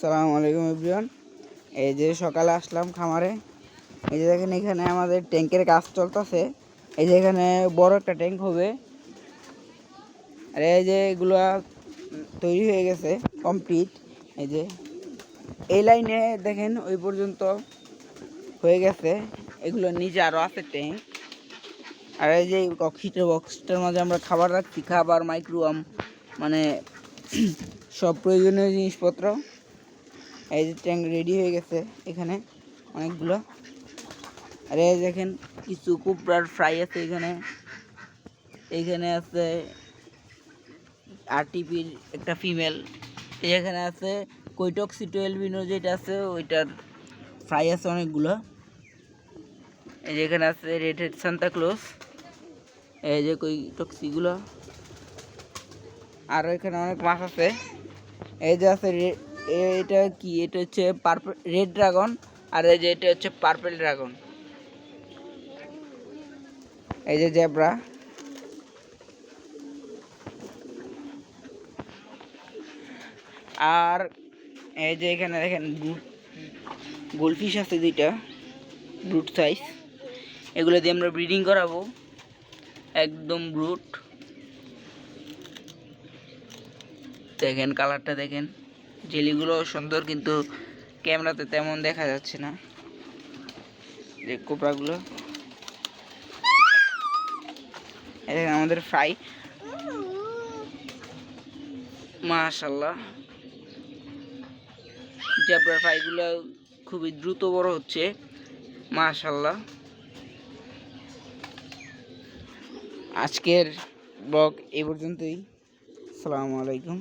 সালাম আলাইকুম এভরিওয়ান। এই যে সকালে আসলাম খামারে। এই যে দেখেন এখানে আমাদের ট্যাঙ্কের কাজ চলতেছে। এই যে এখানে বড় একটা ট্যাঙ্ক হবে। আর এই যে এগুলো তৈরি হয়ে গেছে, কমপ্লিট। এই যে এই লাইনে দেখেন ওই পর্যন্ত হয়ে গেছে। এগুলো নিচে আরও আছে ট্যাঙ্ক। আর এই যে অক্সিজেন বক্সটার মাঝে আমরা খাবার রাখছি, খাবার, মাইক্রোওয়াম মানে সব প্রয়োজনীয় জিনিসপত্র। এই যে ট্যাঙ্ক রেডি হয়ে গেছে এখানে অনেকগুলো। আর এই দেখেন কিছু কুপড়ার ফ্রাই আছে এখানে। এইখানে আছে আরটিপির একটা ফিমেল। এখানে আছে কৈটক্সি টুয়েলভিনো যেটা আছে, ওইটার ফ্রাই আছে অনেকগুলো। এই যে এখানে আছে রেড হেড সান্তা ক্লোজ। এই যে কৈটক্সিগুলো আর এখানে অনেক মাছ আছে। এই যে আছে এটা কি? এটা হচ্ছে পার্পল, রেড ড্রাগন, আর এই যে এটা হচ্ছে পার্পল ড্রাগন। এই যে জেব্রা। আর এই যে এখানে দেখেন গোলফিশ আছে দুইটা, ব্রুট সাইজ। এগুলো দিয়ে আমরা ব্রিডিং করাবো। একদম ব্রুট। দেখেন, কালারটা দেখেন। জেলিগুলো সুন্দর, কিন্তু ক্যামেরাতে তেমন দেখা যাচ্ছে না। যে কোপড়াগুলো। আমাদের ফ্রাই। মাশাল্লাহ জেব্রা ফ্রাইগুলো খুবই দ্রুত বড় হচ্ছে। মাশাল্লাহ আজকের ব্লগ এই পর্যন্তই। আসসালামু আলাইকুম।